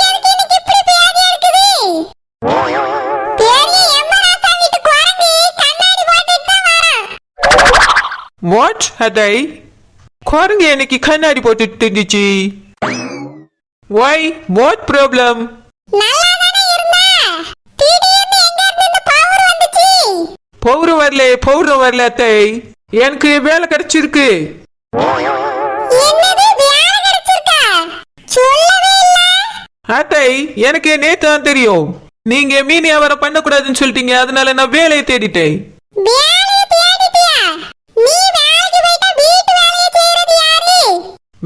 எதுக்கு இன்னைக்கு இப்படி பேதி இருக்குது? பெரிய எம்மராசா வீட்டு குரங்கு எனக்கு கண்ணாடி போட்டுட்டு இருந்துச்சு Why? What problem? நல்லா தானே இருந்தா திடீர்னு எங்க இருந்து இந்த பவர் வந்துச்சு பௌரு வரல அத்தை. எனக்கு வேலை கிடைச்சிருக்கு. அத்தை எனக்கு நேத்து தான் தெரியும். நீங்க மீன் வியாபாரம் பண்ணக்கூடாதுன்னு சொல்லிட்டீங்க அதனால நான் வேலையை தேடிட்டேன்.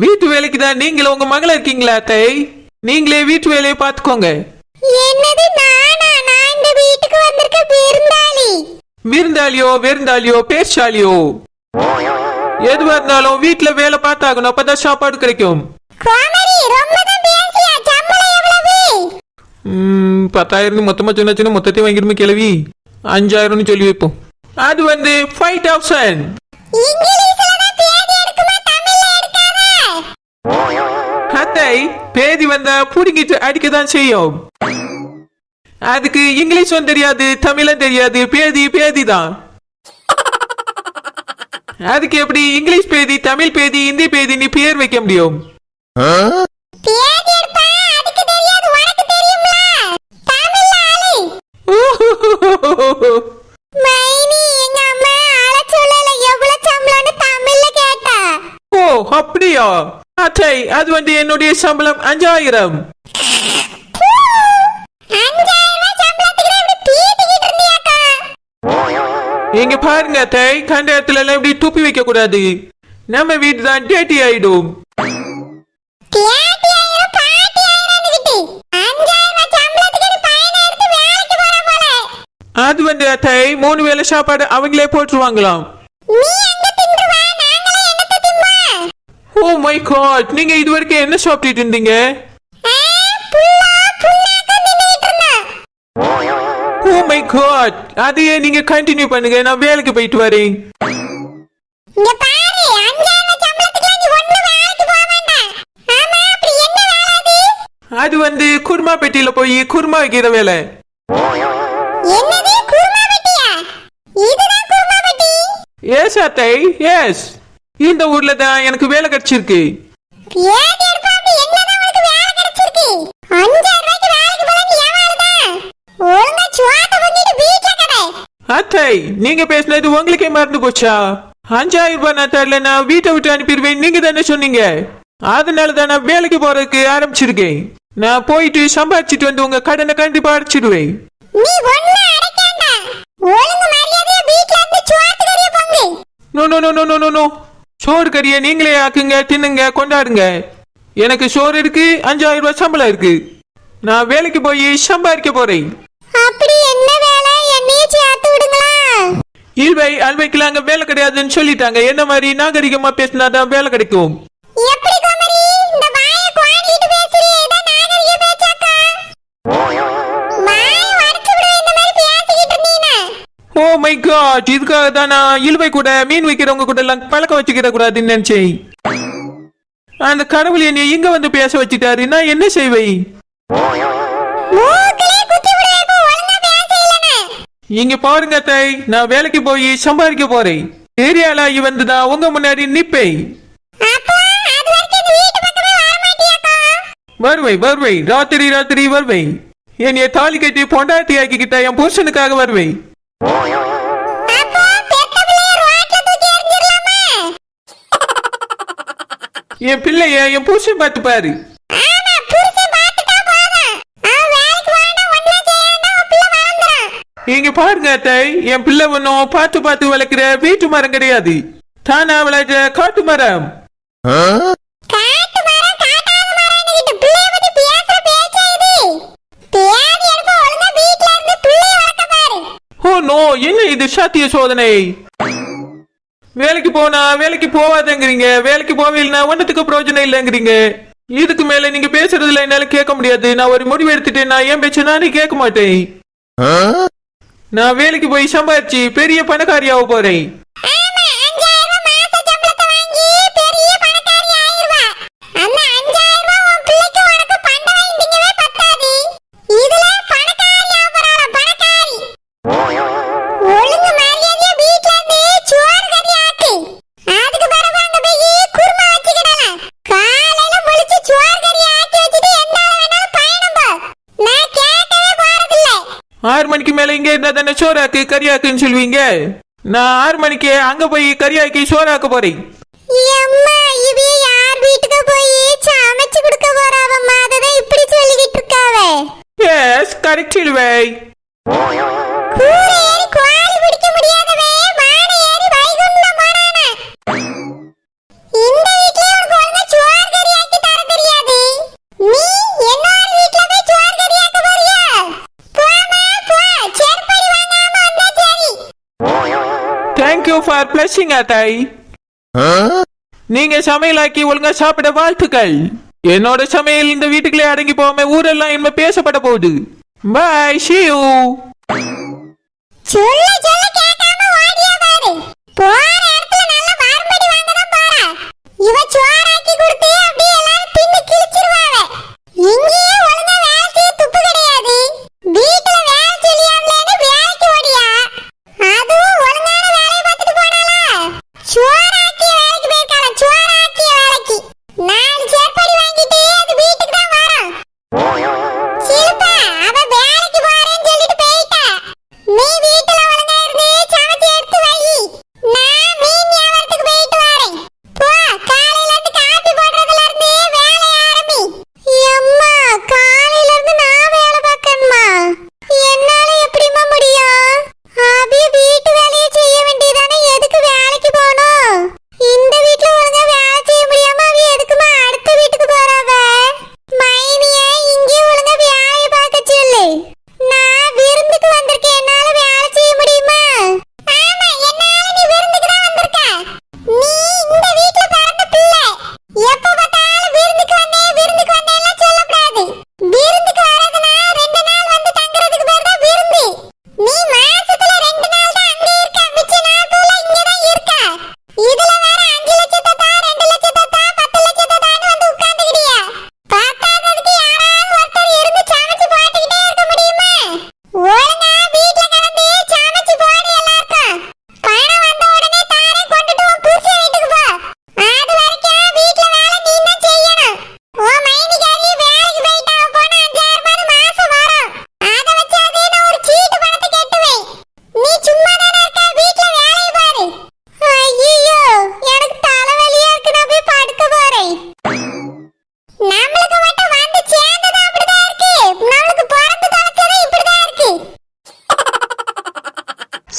வீட்டு வேலைக்கு தான் நீங்களும் உங்க மகள இருக்கீங்களா அத்தை? நீங்களே வீட்டு வேலையை பார்த்துக்கோங்க. விருந்தாளியோ விருந்தாளியோ பேச்சாளியோ? எதுவா இருந்தாலும் வீட்டுல வேலை பார்த்தாகணும் அப்பதான் சாப்பாடு கிடைக்கும். பத்தாயிரம் மொத்தமா சொன்னாச்சுன்னா மொத்தத்தையும் வாங்கிருமே கிளவி அஞ்சாயிரம்னு சொல்லி வைப்போம். அது வந்து ஃபைவ் தௌசண்ட் அத்தை பேதி வந்தா புடுங்கிட்டு அடிக்க தான் செய்யும். அதுக்கு இங்கிலீஷும் தெரியாது தமிழும் தெரியாது பேதி பேதி தான் அதுக்கு எப்படி இங்கிலீஷ் பேதி தமிழ் பேதி இந்தி பேதி நீ பேர் வைக்க முடியும்? ஓ அப்படியா? அத்தை அது வந்து என்னுடைய சம்பளம் அஞ்சாயிரம் ரூபாய் சம்பளத்துக்கு இப்படி பீத்திக்கிட்டு இருந்தியாக்கா இங்க பாருங்க அத்தை கண்ட இடத்துல எல்லாம் இப்படி துப்பி வைக்க கூடாது நம்ம வீடு தான் டேட்டி ஆயிடும் அது வந்து அத்தை மூணு வேளை சாப்பாடு அவங்களே போட்டுருவாங்களாம். ஓ மை காட் நீங்க இது வரைக்கும் என்ன சாப்பிட்டுட்டு இருந்தீங்க ஆ, புல்லா புண்ணாக்க தின்னுகிட்டு இருந்தா ஓ மை காட் அதையே நீங்க கண்டினியூ பண்ணுங்க. நான் வேலைக்கு போயிட்டு வரேன். இங்க பாரு அஞ்சாயிரம் ரூபாய் சம்பளத்துக்கு நீ ஒண்ணு வேலைக்கு போக வேண்டாம். ஆமா அப்படி என்ன வேலை அது? அது வந்து குருமா பெட்டியில போய் குருமா வைக்கிற வேலை. என்னது குருமா வெட்டியா இதுதான் குருமா வெட்டி எஸ் அத்தை எஸ் இந்த ஊர்ல தான் எனக்கு வேலை கிடைச்சிருக்கு. பேதி எடுப்பா அப்படி என்னதான் உனக்கு வேலை கிடைச்சிருக்கு அஞ்சாயிரம் ரூபாய்க்கு வேலைக்கு போல நீ ஏமாறுதான் ஒழுங்கா சுவாத்த பண்ணிட்டு வீட்டுல கடை அத்தை நீங்க பேசுனது உங்களுக்கே மறந்து போச்சா? அஞ்சாயிரம் ரூபாய் நான் தரல நான் வீட்டை விட்டு அனுப்பிடுவேன். நீங்க தானே சொன்னீங்க? அதனால தான் நான் வேலைக்கு போறதுக்கு ஆரம்பிச்சிருக்கேன். நான் போயிட்டு சம்பாதிச்சிட்டு வந்து உங்க கடனை கண்டிப்பா அடைச்சிடுவேன். No no no no. சோறு கறியை நீங்களே ஆக்குங்க தின்னுங்க கொண்டாடுங்க. எனக்கு சோறு இருக்கு அஞ்சாயிரம் ரூபாய் சம்பளம் இருக்கு. நான் வேலைக்கு போய் சம்பாதிக்க போறேன் அப்படி என்ன வேலை என்னைய சேர்த்து விடுங்களா இல்வை அல்வைக்கெல்லாம் அங்க வேலை கிடையாதுன்னு சொல்லிட்டாங்க. என்ன மாதிரி நாகரிகமா பேசினாதான் வேலை கிடைக்கும்? ஓ மை காட் இதுக்காக தான் நான் இழுவை கூட மீன் வைக்கிறவங்க கூட எல்லாம் பழக்க வச்சுக்கிற கூடாதுன்னு நினைச்சேன். அந்த கடவுள் என்னை இங்க வந்து பேச வச்சுட்டாரு. நான் என்ன செய்வேன் மூக்கிலே குத்தி விடுவேன் இப்போ ஒழுங்கா பேச இல்லைன்னு இங்க பாருங்க தை நான் வேலைக்கு போய் சம்பாதிக்க போறேன். ஏரியால வந்து தான் உங்க முன்னாடி நிப்பேன். வருவை வருவை வருவேன் வருவேன். ராத்திரி ராத்திரி வருவேன். என்னைய தாலி கட்டி பொண்டாட்டி ஆக்கிக்கிட்ட என் புருஷனுக்காக வருவை என் பிள்ளைய என் புருஷன் பார்த்து பாரு இங்க பாருங்க அத்தை. என் பிள்ளை ஒன்னும் பார்த்து பார்த்து வளர்க்கிற வீட்டு மரம் கிடையாது. தானா வளர்ற காட்டு மரம். Oh no. என்ன இது சாத்திய சோதனை? வேலைக்கு போனா வேலைக்கு போவாதங்கிறீங்க. வேலைக்கு போவில்னா ஒன்றத்துக்கு பிரயோஜனம் இல்லைங்கிறீங்க. இதுக்கு மேல நீங்க பேசுறதுல என்னால கேட்க முடியாது. நான் ஒரு முடிவு எடுத்துட்டு நான் ஏன் பேச்ச நானே கேட்க மாட்டேன். நான் வேலைக்கு போய் சம்பாதிச்சு பெரிய பணக்காரியாக போறேன். ஆறு மணிக்கு மேல இங்க இருந்தா தானே சோறாக்கு கறியாக்குன்னு சொல்லுவீங்க நான் ஆறு மணிக்கு அங்க போய் கறியாக்கி சோறாக்க போறேன். எம்மா இவ ஃபார் தாய். நீங்க சமையலாக்கி ஒழுங்கா சாப்பிட வாழ்த்துக்கள். என்னோட சமையல் இந்த வீட்டுக்குள்ளே அடங்கி போகாம ஊரெல்லாம் இனிமே பேசப்பட போகுது. பாய் see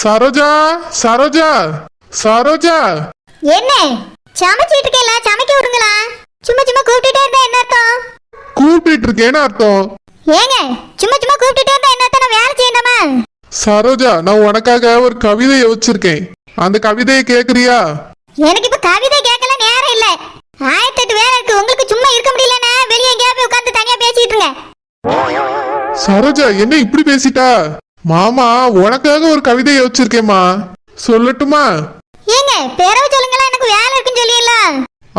சரோஜா சரோஜா சரோஜா. என்ன? சமைச்சிட்டு இருக்கேல சமைக்க விடுங்களா? சும்மா சும்மா கூப்பிட்டுட்டே இருந்தா என்ன அர்த்தம்? கூப்பிட்டு இருக்கேன்னு அர்த்தம். ஏங்க சும்மா சும்மா கூப்பிட்டுட்டே இருந்தா என்ன அர்த்தம்? நான் வேலை செய்யணுமா? சரோஜா நான் உனக்காக ஒரு கவிதையை வச்சிருக்கேன். அந்த கவிதையை கேக்குறியா? எனக்கு இப்ப கவிதை கேட்கல நேரம் இல்ல. ஆயிரத்தெட்டு வேலை இருக்கு. உங்களுக்கு சும்மா இருக்க முடியலன்னா வெளியே எங்கேயா போய் உட்கார்ந்து தனியா பேசிட்டு இருங்க. சரோஜா என்ன இப்படி பேசிட்டா? மாமா உனக்காக ஒரு கவிதையை வச்சிருக்கேம்மா சொல்லட்டுமா? ஏங்க பிறவு சொல்லுங்களா எனக்கு வேலை இருக்குன்னு சொல்லிடல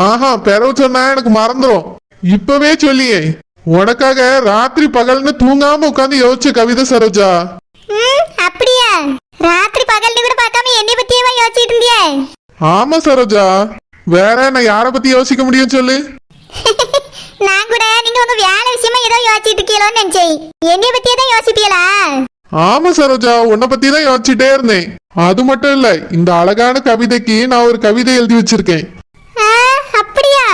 ஆஹா பிறவு சொன்னா எனக்கு மறந்துரும். இப்பவே சொல்லியே. உனக்காக ராத்திரி பகல்னு தூங்காம உட்காந்து யோசிச்ச கவிதை சரோஜா. ம் அப்படியா? ராத்திரி பகல்னு கூட பார்க்காம என்னை பத்தியேவா யோசிச்சிட்டு இருந்தியே? ஆமா சரோஜா. வேற நான் யார பத்தி யோசிக்க முடியும் சொல்லு. நான் கூட நீங்க உங்க வேலை விஷயமா ஏதோ யோசிச்சிட்டு இருக்கீங்களோன்னு நினைச்சேன். என்னை பத்தியே தான் யோசிப்பீங்களா? ஆமா சரோஜா உன்னை பத்தி தான் யோசிச்சுட்டே இருந்தேன். அது மட்டும் இல்ல இந்த அழகான கவிதைக்கு நான் ஒரு கவிதை எழுதி வச்சிருக்கேன். ஆ, அப்படியா?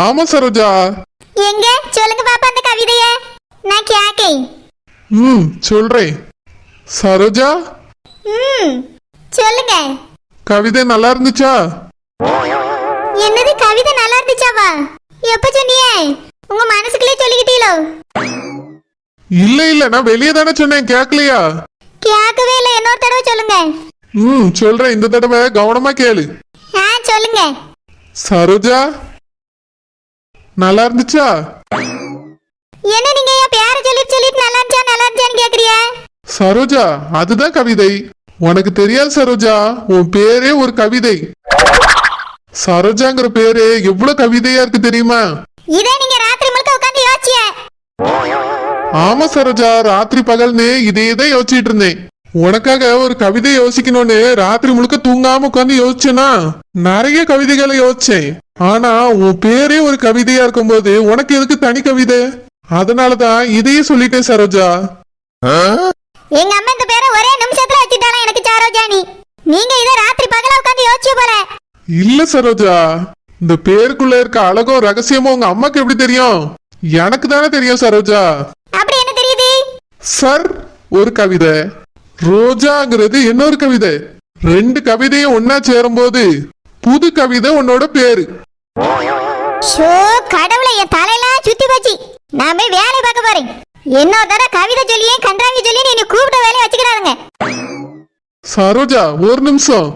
ஆமா சரோஜா. எங்க? சொல்லுங்க பாப்பா அந்த கவிதைய. நான் கேக்கேன். ம் சொல்றேன். சரோஜா? ம் சொல்லுங்க. கவிதை நல்லா இருந்துச்சா? என்னது கவிதை நல்லா இருந்துச்சாவா? எப்ப சொன்னியே? உங்க மனசுக்குள்ளே சொல்லிக்கிட்டீங்களோ இல்ல இல்ல நான் வெளியே தானே சொன்னேன் கேட்கலையா? கேட்கவே இல்லை இன்னொரு தடவை சொல்லுங்க. ம் சொல்றேன் இந்த தடவை கவனமா கேளு. ஆ சொல்லுங்க. சரோஜா நல்லா இருந்துச்சா? என்ன நீங்க என் பேரை சொல்லிட்டு சொல்லிட்டு நல்லா இருந்துச்சா நல்லா இருந்துச்சான்னு கேக்குறிய சரோஜா அதுதான் கவிதை. உனக்கு தெரியாது சரோஜா உன் பேரே ஒரு கவிதை. சரோஜாங்கிற பேரு எவ்வளவு கவிதையா இருக்கு தெரியுமா? இதே நீங்க ராத்திரி முழுக்க உட்கார்ந்து யோசிச்சிய. ஆமா சரோஜா ராத்திரி பகல்னு இதே தான் யோசிச்சுட்டு இருந்தேன். உனக்காக ஒரு கவிதை யோசிக்கணும்னு ராத்திரி முழுக்க தூங்காம உட்காந்து யோசிச்சேனா? நிறைய கவிதைகளை யோசிச்சேன். ஆனா உன் பேரே ஒரு கவிதையா இருக்கும்போது உனக்கு எதுக்கு தனி கவிதை? அதனாலதான் இதையே சொல்லிட்டேன் சரோஜா. எங்க அம்மா இந்த பேரை ஒரே நிமிஷத்துல வச்சுட்டாலாம் எனக்கு சாரோஜானி? நீங்க இதை ராத்திரி பகலா உட்காந்து யோசிச்சு போல. இல்ல சரோஜா இந்த பேருக்குள்ள இருக்க அழகும் ரகசியமும் உங்க அம்மாக்கு எப்படி தெரியும்? எனக்கு தானே தெரியும் சரோஜா. அப்படி என்ன தெரியுது? சர் ஒரு கவிதை. ரோஜாங்கிறது இன்னொரு கவிதை. ரெண்டு கவிதையும் ஒன்னா சேரும்போது புது கவிதை உன்னோட பேரு. ஷோ கடவுளை என் தலையெல்லாம் சுத்தி போச்சு நான் போய் வேலை பார்க்க போறேன். இன்னொரு தடவை கவிதை சொல்லியே கன்றாங்க சொல்லி நீ கூப்பிட்ட வேலையை வச்சுக்கிறாருங்க. சரோஜா ஒரு நிமிஷம்.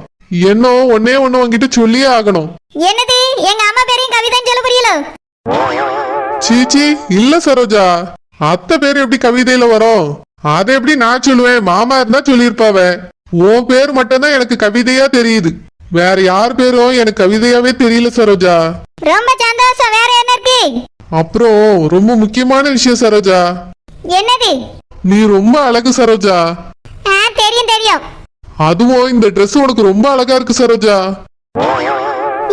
என்ன ஒன்னே ஒண்ணு உன்கிட்ட சொல்லியே ஆகணும். என்னது? எங்க அம்மா பேரையும் கவிதைன்னு சொல்ல புரியல. சீச்சி இல்ல சரோஜா. அத்தை பேர் எப்படி கவிதையில வரும்? அதை எப்படி நான் சொல்லுவேன்? மாமா இருந்தா சொல்லியிருப்பாவ. உன் பேர் மட்டும்தான் எனக்கு கவிதையா தெரியுது. வேற யார் பேரும் எனக்கு கவிதையாவே தெரியல சரோஜா. ரொம்ப சந்தோஷம். வேற என்ன இருக்கு? அப்புறம் ரொம்ப முக்கியமான விஷயம் சரோஜா. என்னது? நீ ரொம்ப அழகு சரோஜா. தெரியும் தெரியும். அதுவும் இந்த Dress உனக்கு ரொம்ப அழகா இருக்கு சரோஜா.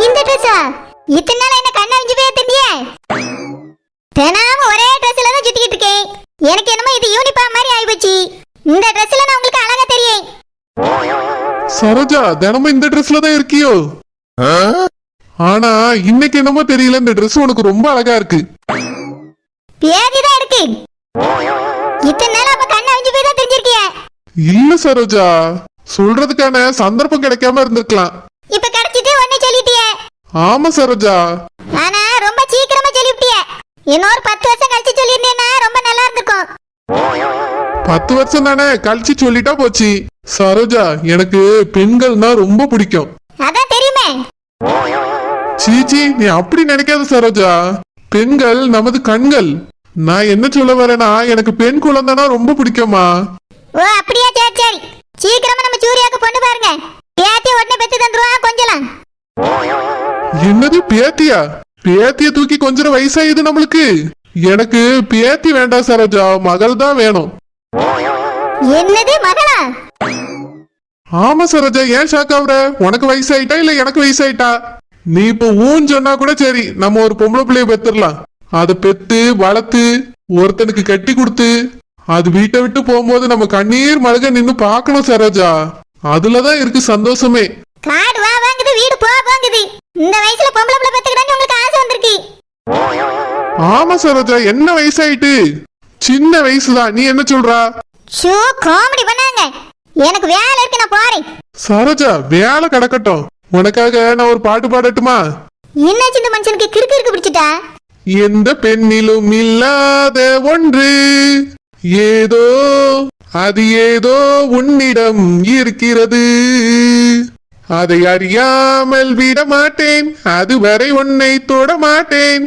இந்த ட்ரெஸ்ஸா இத்தனை நாள் என்ன கண்ண அவிஞ்சு போய் தினமும் ஒரே ட்ரெஸ்ல தான் சுத்திக்கிட்டு இருக்கேன். எனக்கு என்னமோ இது யூனிஃபார்ம் மாதிரி ஆயிப்போச்சு. இந்த ட்ரெஸ்ல நான் உங்களுக்கு அழகா தெரியும். சரோஜா தினமும் இந்த Dressல தான் இருக்கியோ? ஆனா இன்னைக்கு என்னமோ தெரியல இந்த Dress உனக்கு ரொம்ப அழகா இருக்கு. பேதி தான் இருக்கு. இத்தனை நாள் அப்ப கண்ண அவிஞ்சு போய் தான் தெரிஞ்சிருக்கிய. இல்ல சரோஜா சொல்றதுக்கான சந்தர்ப்பம் கிடைக்காம இருந்திருக்கலாம். இப்ப கிடைச்சிட்டு உடனே சொல்லிட்டியே. ஆமா சரோஜா. ஆனா ரொம்ப சீக்கிரமா சொல்லிவிட்டிய. இன்னொரு பத்து வருஷம் கழிச்சு சொல்லியிருந்தேன்னா ரொம்ப நல்லா இருந்திருக்கும். பத்து வருஷம் தானே கழிச்சு சொல்லிட்டா போச்சு. சரோஜா எனக்கு பெண்கள்னா ரொம்ப பிடிக்கும். அதான் தெரியுமே. சீச்சி நீ அப்படி நினைக்காத சரோஜா. பெண்கள் நமது கண்கள். நான் என்ன சொல்ல வரேன்னா எனக்கு பெண் குழந்தைனா ரொம்ப பிடிக்குமா ஓ அப்படியா? சரி சரி. சீக்கிரமா நம்ம சூர்யாவுக்கு பொண்ணு பாருங்க. பேத்தி உடனே பெத்து தந்துருவான் கொஞ்சலாம். என்னது பேத்தியா பேத்திய தூக்கி கொஞ்சம் வயசாயுது நம்மளுக்கு. எனக்கு பேத்தி வேண்டாம் சரோஜா மகள் தான் வேணும். என்னது மகளா? ஆமா சரோஜா ஏன் ஷாக் ஆகுற? உனக்கு வயசாயிட்டா இல்ல எனக்கு வயசாயிட்டா? நீ இப்ப ஊன் சொன்னா கூட சரி நம்ம ஒரு பொம்பளை பிள்ளைய பெத்துடலாம். அதை பெத்து வளர்த்து ஒருத்தனுக்கு கட்டி கொடுத்து அது வீட்டை விட்டு போகும்போது நம்ம கண்ணீர் மழக நின்னு பார்க்கணும் சரோஜா. அதுலதான் இருக்கு சந்தோஷமே காடு வா வாங்குது வீடு வாங்குது இந்த வயசுல பொம்பளை பிள்ளை பெத்துக்கிட்டான்னு உங்களுக்கு ஆசை வந்திருக்கு. ஆமா சரோஜா என்ன வயசாயிட்டு? சின்ன வயசுதான். நீ என்ன சொல்றா? ஷோ காமெடி பண்ணாங்க. எனக்கு வேலை இருக்கு நான் போறேன். சரோஜா வேலை கிடக்கட்டும். உனக்காக நான் ஒரு பாட்டு பாடட்டுமா? என்ன சின்ன மனுஷனுக்கு கிறுக்கு இருக்கு பிடிச்சிட்டா? எந்த பெண்ணிலும் இல்லாத ஒன்று. ஏதோ அது ஏதோ உன்னிடம் இருக்கிறது. அதை அறியாமல் விட மாட்டேன் அதுவரை உன்னை தொட மாட்டேன்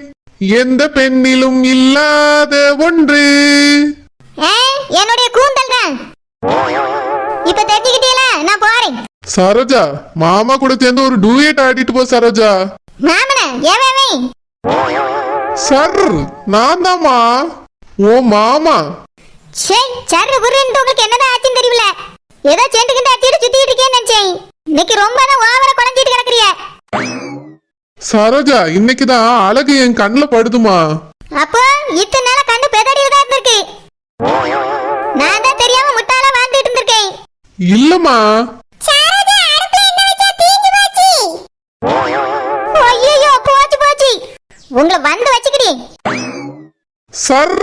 எந்த பெண்ணிலும் இல்லாத ஒன்று. என்னுடைய கூந்தல் தான். இப்ப தெரிஞ்சுக்கிட்டீல நான் போறேன். சரோஜா மாமா கூட சேர்ந்து ஒரு டூயட் ஆடிட்டு போ சரோஜா. மாமன சர் நான் தாம்மா ஓ மாமா. சே சர்ரு புருன்னு உங்களுக்கு என்னதான் ஆச்சுன்னு தெரியல ஏதோ கிண்டு அடிச்சுட்டு சுத்திட்டு இருக்கேன்னு நினைச்சேன். இன்னைக்கு ரொம்ப சரோஜா இன்னைக்குதான் அழகு என் கண்ணுல படுதுமா? அப்போ இத்தனை நாளா கண்ணு பெதடியில் தான் இருந்திருக்கு. நான் தான் தெரியாம முட்டாளா வாழ்ந்துட்டு இருந்திருக்கேன். இல்லம்மா. ஐயோ போச்சு. போச்சு உங்களை வந்து வச்சுக்கிடி சர்